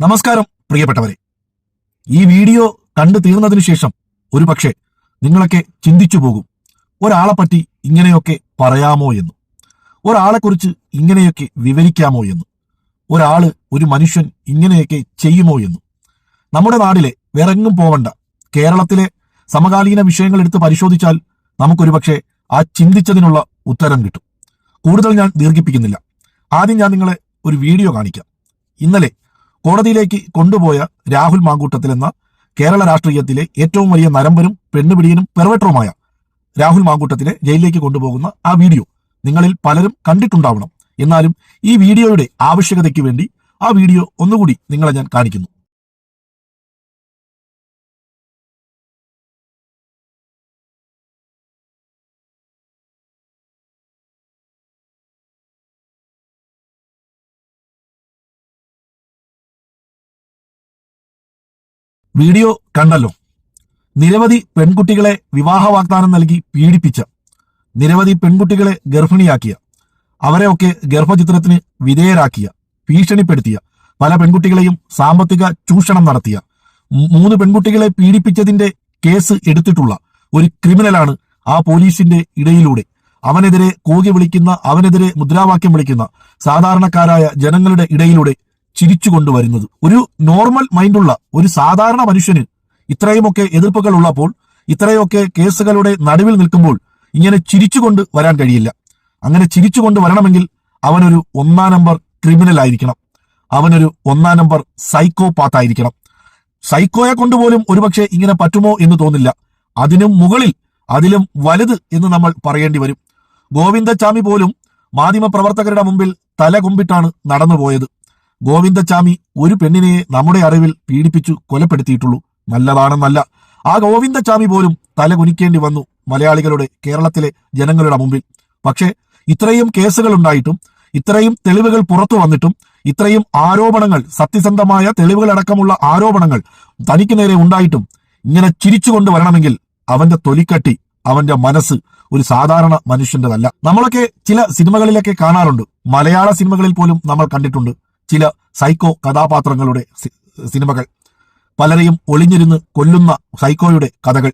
നമസ്കാരം പ്രിയപ്പെട്ടവരെ. ഈ വീഡിയോ കണ്ടു തീർന്നതിനു ശേഷം ഒരുപക്ഷെ നിങ്ങളൊക്കെ ചിന്തിച്ചു പോകും ഒരാളെ പറ്റി ഇങ്ങനെയൊക്കെ പറയാമോ എന്ന്. ഒരാളെക്കുറിച്ച് ഇങ്ങനെയൊക്കെ വിവരിക്കാമോ എന്ന്. ഒരാൾ ഒരു മനുഷ്യൻ ഇങ്ങനെയൊക്കെ ചെയ്യുമോ എന്ന്. നമ്മുടെ നാടിലെ വേറെങ്ങും പോവണ്ട. കേരളത്തിലെ സമകാലീന വിഷയങ്ങൾ എടുത്ത് പരിശോധിച്ചാൽ നമുക്കൊരു പക്ഷേ ആ ചിന്തിച്ചതിനുള്ള ഉത്തരം കിട്ടും. കൂടുതൽ ഞാൻ ദീർഘിപ്പിക്കുന്നില്ല. ആദ്യം ഞാൻ നിങ്ങളെ ഒരു വീഡിയോ കാണിക്കാം. ഇന്നലെ കോടതിയിലേക്ക് കൊണ്ടുപോയ രാഹുൽ മാങ്കൂട്ടത്തിൽ എന്ന കേരള രാഷ്ട്രീയത്തിലെ ഏറ്റവും വലിയ നരമ്പരും പെണ്ണുപിടിയനും പെർവെട്ടറുമായ രാഹുൽ മാങ്കൂട്ടത്തിനെ ജയിലിലേക്ക് കൊണ്ടുപോകുന്ന ആ വീഡിയോ നിങ്ങളിൽ പലരും കണ്ടിട്ടുണ്ടാവണം. എന്നാലും ഈ വീഡിയോയുടെ ആവശ്യകതയ്ക്ക് വേണ്ടി ആ വീഡിയോ ഒന്നുകൂടി നിങ്ങളെ ഞാൻ കാണിക്കുന്നു. വീഡിയോ കണ്ടല്ലോ. നിരവധി പെൺകുട്ടികളെ വിവാഹ വാഗ്ദാനം നൽകി പീഡിപ്പിച്ച നിരവധി പെൺകുട്ടികളെ ഗർഭിണിയാക്കിയ അവരെയൊക്കെ ഗർഭചിത്രത്തിന് വിധേയരാക്കിയ ഭീഷണിപ്പെടുത്തിയ പല പെൺകുട്ടികളെയും സാമ്പത്തിക ചൂഷണം നടത്തിയ മൂന്ന് പെൺകുട്ടികളെ പീഡിപ്പിച്ചതിന്റെ കേസ് എടുത്തിട്ടുള്ള ഒരു ക്രിമിനലാണ് ആ പോലീസിന്റെ ഇടയിലൂടെ. അവനെതിരെ കൂകി വിളിക്കുന്ന അവനെതിരെ മുദ്രാവാക്യം വിളിക്കുന്ന സാധാരണക്കാരായ ജനങ്ങളുടെ ഇടയിലൂടെ ചിരിച്ചുകൊണ്ടുവരുന്നത് ഒരു നോർമൽ മൈൻഡുള്ള ഒരു സാധാരണ മനുഷ്യന് ഇത്രയുമൊക്കെ എതിർപ്പുകൾ ഉള്ളപ്പോൾ ഇത്രയൊക്കെ കേസുകളുടെ നടുവിൽ നിൽക്കുമ്പോൾ ഇങ്ങനെ ചിരിച്ചുകൊണ്ട് വരാൻ കഴിയില്ല. അങ്ങനെ ചിരിച്ചുകൊണ്ട് വരണമെങ്കിൽ അവനൊരു ഒന്നാം നമ്പർ ക്രിമിനൽ ആയിരിക്കണം. അവനൊരു ഒന്നാം നമ്പർ സൈക്കോ പാത്തായിരിക്കണം സൈക്കോയെ കൊണ്ടുപോലും ഒരുപക്ഷെ ഇങ്ങനെ പറ്റുമോ എന്ന് തോന്നില്ല. അതിനും മുകളിൽ അതിലും വലുത് എന്ന് നമ്മൾ പറയേണ്ടി വരും. ഗോവിന്ദച്ചാമി പോലും മാധ്യമ പ്രവർത്തകരുടെ മുമ്പിൽ തല കുമ്പിട്ടാണ് നടന്നുപോയത്. ഗോവിന്ദച്ചാമി ഒരു പെണ്ണിനെ നമ്മുടെ അറിവിൽ പീഡിപ്പിച്ചു കൊലപ്പെടുത്തിയിട്ടുള്ളൂ. നല്ലതാണെന്നല്ല. ആ ഗോവിന്ദച്ചാമി പോലും തലകുനിക്കേണ്ടി വന്നു മലയാളികളുടെ കേരളത്തിലെ ജനങ്ങളുടെ മുമ്പിൽ. പക്ഷേ ഇത്രയും കേസുകൾ ഉണ്ടായിട്ടും ഇത്രയും തെളിവുകൾ പുറത്തു വന്നിട്ടും ഇത്രയും ആരോപണങ്ങൾ സത്യസന്ധമായ തെളിവുകളടക്കമുള്ള ആരോപണങ്ങൾ തനിക്ക് നേരെ ഉണ്ടായിട്ടും ഇങ്ങനെ ചിരിച്ചുകൊണ്ട് വരണമെങ്കിൽ അവന്റെ തൊലിക്കട്ടി അവന്റെ മനസ്സ് ഒരു സാധാരണ മനുഷ്യന്റെതല്ല. നമ്മളൊക്കെ ചില സിനിമകളിലൊക്കെ കാണാറുണ്ട്. മലയാള സിനിമകളിൽ പോലും നമ്മൾ കണ്ടിട്ടുണ്ട്. ചില സൈക്കോ കഥാപാത്രങ്ങളുടെ സിനിമകൾ. പലരെയും ഒളിഞ്ഞിരുന്ന് കൊല്ലുന്ന സൈക്കോയുടെ കഥകൾ.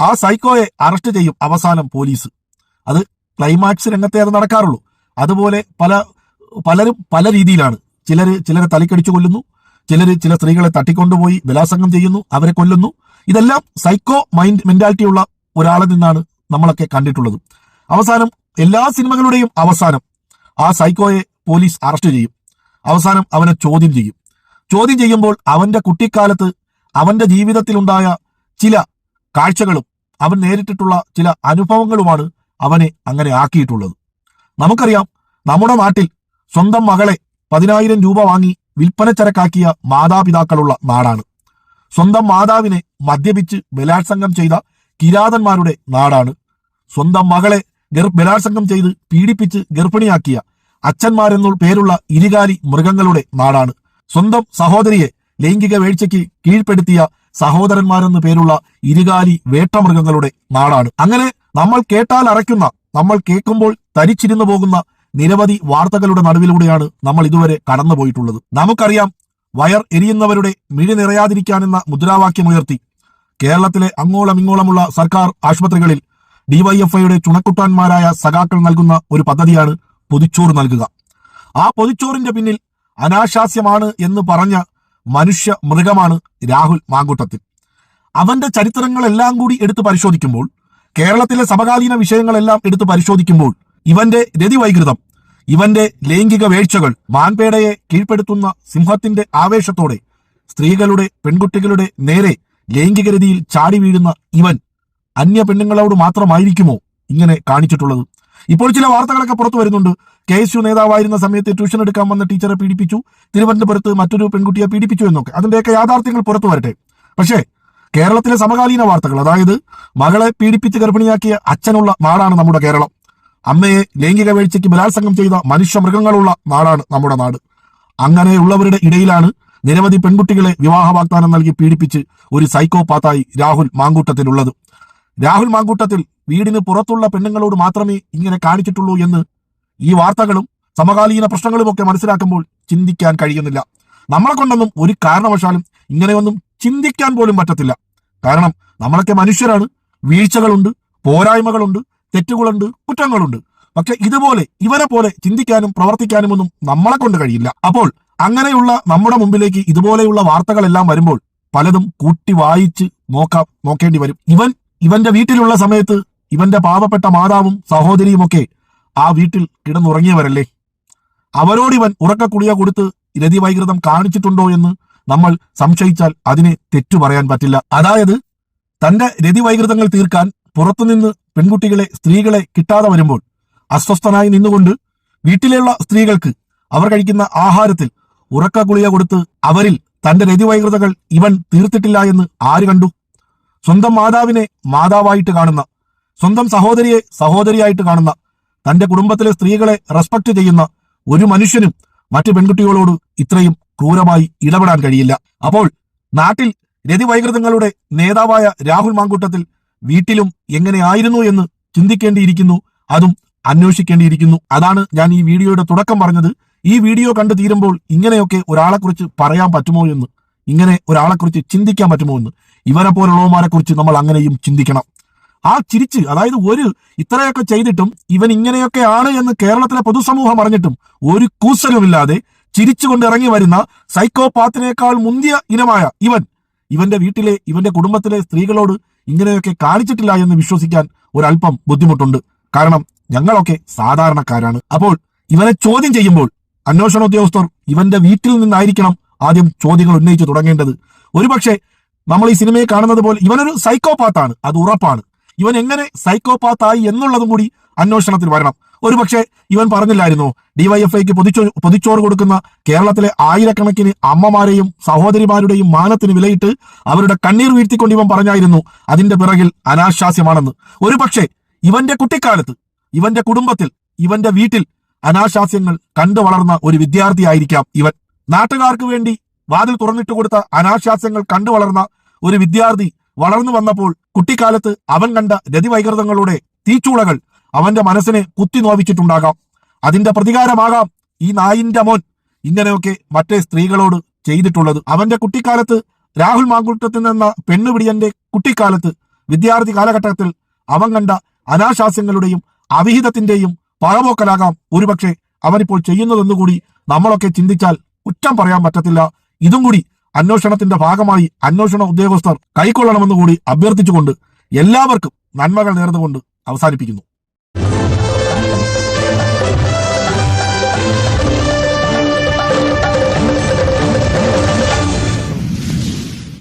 ആ സൈക്കോയെ അറസ്റ്റ് ചെയ്യും അവസാനം പോലീസ്. അത് ക്ലൈമാക്സ് രംഗത്തെ അത് നടക്കാറുള്ളൂ. അതുപോലെ പല പലരും പല രീതിയിലാണ്. ചിലർ ചിലരെ തലക്കടിച്ചു കൊല്ലുന്നു. ചിലർ ചില സ്ത്രീകളെ തട്ടിക്കൊണ്ടുപോയി ബലാസംഗം ചെയ്യുന്നു അവരെ കൊല്ലുന്നു. ഇതെല്ലാം സൈക്കോ മൈൻഡ് മെന്റാലിറ്റി ഉള്ള ഒരാളിൽ നിന്നാണ് നമ്മളൊക്കെ കണ്ടിട്ടുള്ളത്. അവസാനം എല്ലാ സിനിമകളുടെയും അവസാനം ആ സൈക്കോയെ പോലീസ് അറസ്റ്റ് ചെയ്യും. അവസാനം അവനെ ചോദ്യം ചെയ്യും. ചോദ്യം ചെയ്യുമ്പോൾ അവന്റെ കുട്ടിക്കാലത്ത് അവന്റെ ജീവിതത്തിലുണ്ടായ ചില കാഴ്ചകളും അവൻ നേരിട്ടിട്ടുള്ള ചില അനുഭവങ്ങളുമാണ് അവനെ അങ്ങനെ ആക്കിയിട്ടുള്ളത്. നമുക്കറിയാം നമ്മുടെ നാട്ടിൽ സ്വന്തം മകളെ പതിനായിരം രൂപ വാങ്ങി വിൽപ്പന ചരക്കാക്കിയ മാതാപിതാക്കളുള്ള നാടാണ്. സ്വന്തം മാതാവിനെ മദ്യപിച്ച് ബലാത്സംഗം ചെയ്ത കിരാതന്മാരുടെ നാടാണ്. സ്വന്തം മകളെ ബലാത്സംഗം ചെയ്ത് പീഡിപ്പിച്ച് ഗർഭിണിയാക്കിയ അച്ഛന്മാരെന്നു പേരുള്ള ഇരുകാലി മൃഗങ്ങളുടെ നാടാണ്. സ്വന്തം സഹോദരിയെ ലൈംഗിക വീഴ്ചയ്ക്ക് കീഴ്പ്പെടുത്തിയ സഹോദരന്മാരെന്നു പേരുള്ള ഇരുകാലി വേട്ടമൃഗങ്ങളുടെ നാടാണ്. അങ്ങനെ നമ്മൾ കേട്ടാൽ അറയ്ക്കുന്ന നമ്മൾ കേൾക്കുമ്പോൾ തരിച്ചിരുന്നു പോകുന്ന നിരവധി വാർത്തകളുടെ നടുവിലൂടെയാണ് നമ്മൾ ഇതുവരെ കടന്നുപോയിട്ടുള്ളത്. നമുക്കറിയാം വയർ എരിയുന്നവരുടെ മിഴി നിറയാതിരിക്കാനെന്ന മുദ്രാവാക്യമുയർത്തി കേരളത്തിലെ അങ്ങോളമിങ്ങോളമുള്ള സർക്കാർ ആശുപത്രികളിൽ ഡിവൈഎഫ്ഐയുടെ ചുണക്കുട്ടാന്മാരായ സഖാക്കൾ നൽകുന്ന ഒരു പദ്ധതിയാണ് പൊതിച്ചോറ് നൽകുക. ആ പൊതിച്ചോറിന്റെ പിന്നിൽ അനാശാസ്യമാണ് എന്ന് പറഞ്ഞ മനുഷ്യ മൃഗമാണ് രാഹുൽ മാങ്കൂട്ടത്തിൽ. അവന്റെ ചരിത്രങ്ങളെല്ലാം കൂടി എടുത്തു പരിശോധിക്കുമ്പോൾ കേരളത്തിലെ സമകാലീന വിഷയങ്ങളെല്ലാം എടുത്തു പരിശോധിക്കുമ്പോൾ ഇവന്റെ രതിവൈകൃതം ഇവന്റെ ലൈംഗിക വീഴ്ചകൾ മാൻപേടയെ കീഴ്പ്പെടുത്തുന്ന സിംഹത്തിന്റെ ആവേശത്തോടെ സ്ത്രീകളുടെ പെൺകുട്ടികളുടെ നേരെ ലൈംഗികരതിയിൽ ചാടി വീഴുന്ന ഇവൻ അന്യ പെണ്ണുങ്ങളോട് മാത്രമായിരിക്കുമോ ഇങ്ങനെ കാണിച്ചിട്ടുള്ളത്? ഇപ്പോൾ ചില വാർത്തകളൊക്കെ പുറത്തു വരുന്നുണ്ട്. കെ എസ് യു നേതാവായിരുന്ന സമയത്ത് ട്യൂഷൻ എടുക്കാൻ വന്ന ടീച്ചറെ പീഡിപ്പിച്ചു. തിരുവനന്തപുരത്ത് മറ്റൊരു പെൺകുട്ടിയെ പീഡിപ്പിച്ചു എന്നൊക്കെ. അതിന്റെയൊക്കെ യാഥാർത്ഥ്യങ്ങൾ പുറത്തു വരട്ടെ. പക്ഷേ കേരളത്തിലെ സമകാലീന വാർത്തകൾ അതായത് മകളെ പീഡിപ്പിച്ച് ഗർഭിണിയാക്കിയ അച്ഛനുള്ള നാടാണ് നമ്മുടെ കേരളം. അമ്മയെ ലൈംഗിക വീഴ്ചയ്ക്ക് ബലാത്സംഗം ചെയ്ത മനുഷ്യ മൃഗങ്ങളുള്ള നാടാണ് നമ്മുടെ നാട്. അങ്ങനെയുള്ളവരുടെ ഇടയിലാണ് നിരവധി പെൺകുട്ടികളെ വിവാഹ വാഗ്ദാനം നൽകി പീഡിപ്പിച്ച് ഒരു സൈക്കോപാത്തായി രാഹുൽ മാങ്കൂട്ടത്തിലുള്ളത്. രാഹുൽ മാങ്കൂട്ടത്തിൽ വീടിന് പുറത്തുള്ള പെണ്ണുങ്ങളോട് മാത്രമേ ഇങ്ങനെ കാണിച്ചിട്ടുള്ളൂ എന്ന് ഈ വാർത്തകളും സമകാലീന പ്രശ്നങ്ങളും ഒക്കെ മനസ്സിലാക്കുമ്പോൾ ചിന്തിക്കാൻ കഴിയുന്നില്ല. നമ്മളെ കൊണ്ടൊന്നും ഒരു കാരണവശാലും ഇങ്ങനെയൊന്നും ചിന്തിക്കാൻ പോലും പറ്റത്തില്ല. കാരണം നമ്മളൊക്കെ മനുഷ്യരാണ്. വീഴ്ചകളുണ്ട് പോരായ്മകളുണ്ട് തെറ്റുകളുണ്ട് കുറ്റങ്ങളുണ്ട്. പക്ഷെ ഇതുപോലെ ഇവരെ പോലെ ചിന്തിക്കാനും പ്രവർത്തിക്കാനും ഒന്നും നമ്മളെ കൊണ്ട് കഴിയില്ല. അപ്പോൾ അങ്ങനെയുള്ള നമ്മുടെ മുമ്പിലേക്ക് ഇതുപോലെയുള്ള വാർത്തകളെല്ലാം വരുമ്പോൾ പലതും കൂട്ടി വായിച്ച് നോക്കാം നോക്കേണ്ടി വരും. ഇവൻ ഇവന്റെ വീട്ടിലുള്ള സമയത്ത് ഇവന്റെ പാവപ്പെട്ട മാതാവും സഹോദരിയും ഒക്കെ ആ വീട്ടിൽ കിടന്നുറങ്ങിയവരല്ലേ? അവരോട് ഇവൻ ഉറക്കക്കുളിയ കൊടുത്ത് രതിവൈകൃതം കാണിച്ചിട്ടുണ്ടോ എന്ന് നമ്മൾ സംശയിച്ചാൽ അതിനെ തെറ്റു പറയാൻ പറ്റില്ല. അതായത് തന്റെ രതിവൈകൃതങ്ങൾ തീർക്കാൻ പുറത്തുനിന്ന് പെൺകുട്ടികളെ സ്ത്രീകളെ കിട്ടാതെ വരുമ്പോൾ അസ്വസ്ഥനായി നിന്നുകൊണ്ട് വീട്ടിലുള്ള സ്ത്രീകൾക്ക് അവർ കഴിക്കുന്ന ആഹാരത്തിൽ ഉറക്ക കുളിയ കൊടുത്ത് അവരിൽ തന്റെ രതിവൈകൃതകൾ ഇവൻ തീർത്തിട്ടില്ല എന്ന് ആര് കണ്ടു? സ്വന്തം മാതാവിനെ മാതാവായിട്ട് കാണുന്ന സ്വന്തം സഹോദരിയെ സഹോദരിയായിട്ട് കാണുന്ന തന്റെ കുടുംബത്തിലെ സ്ത്രീകളെ റെസ്പെക്ട് ചെയ്യുന്ന ഒരു മനുഷ്യനും മറ്റു പെൺകുട്ടികളോട് ഇത്രയും ക്രൂരമായി ഇടപെടാൻ കഴിയില്ല. അപ്പോൾ നാട്ടിൽ രതിവൈകൃതങ്ങളുടെ നേതാവായ രാഹുൽ മാങ്കൂട്ടത്തിൽ വീട്ടിലും എങ്ങനെയായിരുന്നു എന്ന് ചിന്തിക്കേണ്ടിയിരിക്കുന്നു അതും അന്വേഷിക്കേണ്ടിയിരിക്കുന്നു. അതാണ് ഞാൻ ഈ വീഡിയോയുടെ തുടക്കം പറഞ്ഞത്. ഈ വീഡിയോ കണ്ടു തീരുമ്പോൾ ഇങ്ങനെയൊക്കെ ഒരാളെക്കുറിച്ച് പറയാൻ പറ്റുമോ എന്ന്. ഇങ്ങനെ ഒരാളെക്കുറിച്ച് ചിന്തിക്കാൻ പറ്റുമോ എന്ന് ഇവരെ പോലുള്ളവന്മാരെ കുറിച്ച് നമ്മൾ അങ്ങനെയും ചിന്തിക്കണം. ആ ചിരിച്ച് അതായത് ഒരു ഇത്രയൊക്കെ ചെയ്തിട്ടും ഇവൻ ഇങ്ങനെയൊക്കെ ആണ് എന്ന് കേരളത്തിലെ പൊതുസമൂഹം അറിഞ്ഞിട്ടും ഒരു കൂസലുമില്ലാതെ ചിരിച്ചുകൊണ്ട് ഇറങ്ങി വരുന്ന സൈക്കോപാത്തിനേക്കാൾ മുന്തിയ ഇനമായ ഇവൻ ഇവന്റെ വീട്ടിലെ ഇവന്റെ കുടുംബത്തിലെ സ്ത്രീകളോട് ഇങ്ങനെയൊക്കെ കാണിച്ചിട്ടില്ല എന്ന് വിശ്വസിക്കാൻ ഒരല്പം ബുദ്ധിമുട്ടുണ്ട്. കാരണം ഞങ്ങളൊക്കെ സാധാരണക്കാരാണ്. അപ്പോൾ ഇവനെ ചോദ്യം ചെയ്യുമ്പോൾ അന്വേഷണ ഉദ്യോഗസ്ഥർ ഇവന്റെ വീട്ടിൽ നിന്നായിരിക്കണം ആദ്യം ചോദ്യങ്ങൾ ഉന്നയിച്ചു തുടങ്ങേണ്ടത്. ഒരുപക്ഷെ നമ്മൾ ഈ സിനിമയെ കാണുന്നത് പോലെ ഇവനൊരു സൈക്കോപാത്താണ്. അത് ഉറപ്പാണ്. ഇവൻ എങ്ങനെ സൈക്കോപാത്തായി എന്നുള്ളതും കൂടി അന്വേഷണത്തിൽ വരണം. ഒരുപക്ഷെ ഇവൻ പറഞ്ഞില്ലായിരുന്നോ ഡിവൈഎഫ്ഐക്ക് പൊതിച്ചോ പൊതിച്ചോറ് കൊടുക്കുന്ന കേരളത്തിലെ ആയിരക്കണക്കിന് അമ്മമാരെയും സഹോദരിമാരുടെയും മാനത്തിന് വിലയിട്ട് അവരുടെ കണ്ണീർ വീഴ്ത്തിക്കൊണ്ട് ഇവൻ പറഞ്ഞായിരുന്നു അതിന്റെ പിറകിൽ അനാശാസ്യമാണെന്ന്. ഒരുപക്ഷെ ഇവന്റെ കുട്ടിക്കാലത്ത് ഇവന്റെ കുടുംബത്തിൽ ഇവന്റെ വീട്ടിൽ അനാശാസ്യങ്ങൾ കണ്ടു വളർന്ന ഒരു വിദ്യാർത്ഥിയായിരിക്കാം ഇവൻ. നാട്ടുകാർക്ക് വേണ്ടി വാതിൽ തുറന്നിട്ട് കൊടുത്ത അനാശാസ്യങ്ങൾ കണ്ടു വളർന്ന ഒരു വിദ്യാർത്ഥി വളർന്നു വന്നപ്പോൾ കുട്ടിക്കാലത്ത് അവൻ കണ്ട രതിവൈകൃതങ്ങളുടെ തീച്ചൂളകൾ അവന്റെ മനസ്സിനെ കുത്തി നോവിച്ചിട്ടുണ്ടാകാം. അതിന്റെ പ്രതികാരമാകാം ഈ നായിന്റെ മോൻ ഇങ്ങനെയൊക്കെ മറ്റേ സ്ത്രീകളോട് ചെയ്തിട്ടുള്ളത്. അവന്റെ കുട്ടിക്കാലത്ത് രാഹുൽ മാങ്കുട്ടത്തിൽ നിന്ന പെണ്ണുപിടിയന്റെ കുട്ടിക്കാലത്ത് വിദ്യാർത്ഥി കാലഘട്ടത്തിൽ അവൻ കണ്ട അനാശാസ്യങ്ങളുടെയും അവിഹിതത്തിന്റെയും പഴപോക്കലാകാം ഒരുപക്ഷെ അവനിപ്പോൾ ചെയ്യുന്നതെന്നുകൂടി നമ്മളൊക്കെ ചിന്തിച്ചാൽ കുറ്റം പറയാൻ പറ്റത്തില്ല. ഇതും കൂടി അന്വേഷണത്തിന്റെ ഭാഗമായി അന്വേഷണ ഉദ്യോഗസ്ഥർ കൈക്കൊള്ളണമെന്ന് കൂടി അഭ്യർത്ഥിച്ചുകൊണ്ട് എല്ലാവർക്കും നന്മകൾ നേർന്നുകൊണ്ട് അവസാനിപ്പിക്കുന്നു.